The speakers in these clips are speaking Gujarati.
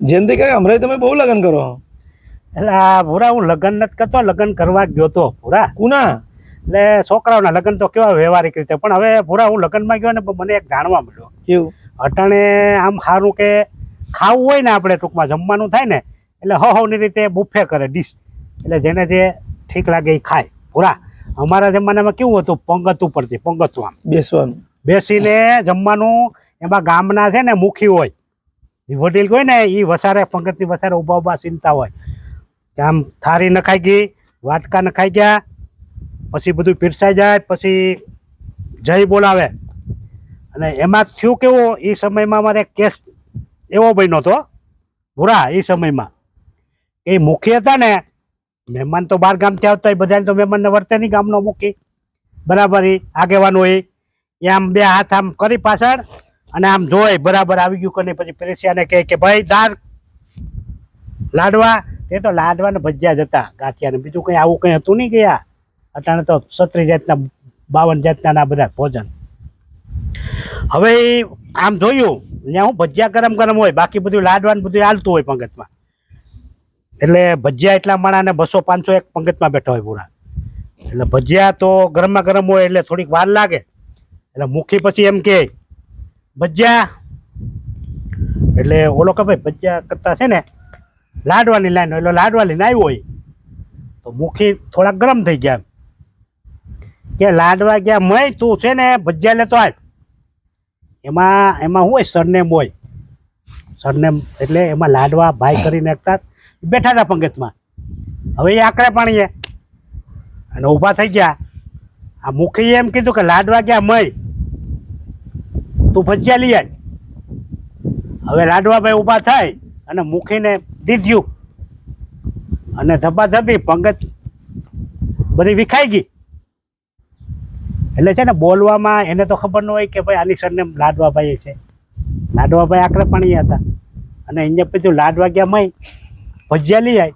જયંતિ કાકા હમણાં તમે બહુ લગ્ન કરો. એટલે આ ભૂરા હું લગ્ન નથી કરતો લગ્ન કરવા ગયો તો ભૂરા. કુના? એટલે છોકરાઓના લગ્ન તો કેવા વ્યવહારિક રીતે પણ હવે ભૂરા હું લગ્નમાં ગયો ને મને એક જાણવા મળ્યો. કેવું? અટાણે આમ સારું કે ખાવું હોય ને આપણે ટૂંકમાં જમવાનું થાય ને એટલે હો હવની રીતે બુફે કરે ડીશ. એટલે જેને જે ઠીક લાગે એ ખાય. ભૂરા અમારા જમાનામાં કેવું હતું? પંગત ઉપરથી પંગતું આમ. બેસવાનું. બેસીને જમવાનું એમાં ગામના છે ને મુખી હોય વડીલ હોય ને એ વસારે, પંગતની વસારે ઊભા ઊભા ચિંતા હોય. કે આમ થારી નખાઈ ગઈ, વાટકા નખાઈ ગયા, પછી બધું પીરસાઈ જાય, પછી જય બોલાવે. અને એમાં થયું કેવું એ સમયમાં મારે કેસ એવો બન્યો હતો, ભૂરા એ સમયમાં. એ મુખી હતા ને, મહેમાન તો બાર ગામથી આવતા હોય, બધાને તો મહેમાનને વર્તે નહીં ગામનો મુખી. બરાબર એ આગેવાનો એ આમ બે હાથ આમ કરી પાછળ અને આમ જોઈ બરાબર આવી ગયું કે નહીં? પછી પ્રેસિયાને કહે કે, ભાઈ દાર લાડવા. તે તો લાડવા ને ભજીયા જ હતા, ગાંઠિયાને. બીજું કંઈ આવું કંઈ હતું નહીં ગયા? અટાણે તો સત્રી જાતના, બાવન જાતના ના બધા ભોજન. હવે આમ જોયું ત્યાં હું ભજીયા ગરમ ગરમ હોય, બાકી બધું લાડવાનું બધું હાલતું હોય પંગતમાં. એટલે ભજીયા એટલા માણાને બસો પાંચસો એક પંગતમાં બેઠા હોય પૂરા. એટલે ભજીયા તો ગરમમાં ગરમ હોય એટલે થોડીક વાર લાગે. એટલે મુખી પછી એમ કે ભજીયા. એટલે ઓલો કે ભાઈ ભજીયા કરતા છે ને, લાડવાની લાઈન એટલે લાડવા લઈને આવ્યો હોય, તો મુખી થોડાક ગરમ થઈ ગયા. કે લાડવા ગયા મય, તું છે ને ભજીયા લેતો આવ એમાં એમાં શું હોય, સરનેમ હોય. સરનેમ એટલે એમાં લાડવા, ભાઈ કરીને એકતા બેઠા હતા પંગતમાં. હવે એ આકરે પાણીએ. અને ઊભા થઈ ગયા. આ મુખી એમ કીધું કે લાડવા ગયા મય. તું ભજીયા લઈ આય. હવે લાડવાભાઈ ઊભા થાય અને મૂકીને દીધ્યું અને ધબાધબી પંગત બધી વિખાઈ ગઈ. એટલે છે ને બોલવામાં એને તો ખબર ન હોય કે ભાઈ આની સરને લાડવાભાઈ છે. લાડવાભાઈ આકરે પાણી હતા. અને અહીંયા પછી લાડવા ગયા મય ભજીયા લઈ આય.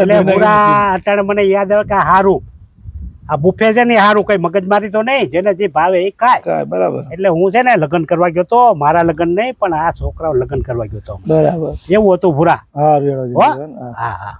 એટલે પૂરા અત્યારે મને યાદ આવે કે હારું. આ બુફે છે ને હારું કઈ મગજમારી તો નહીં જેને જે ભાવે એ ખાય. બરાબર. એટલે હું છે ને લગ્ન કરવા ગયો તો મારા લગ્ન નહીં પણ આ છોકરાઓ લગ્ન કરવા ગયો તો. બરાબર. એવું હતું ભૂરા. હા. હા હા.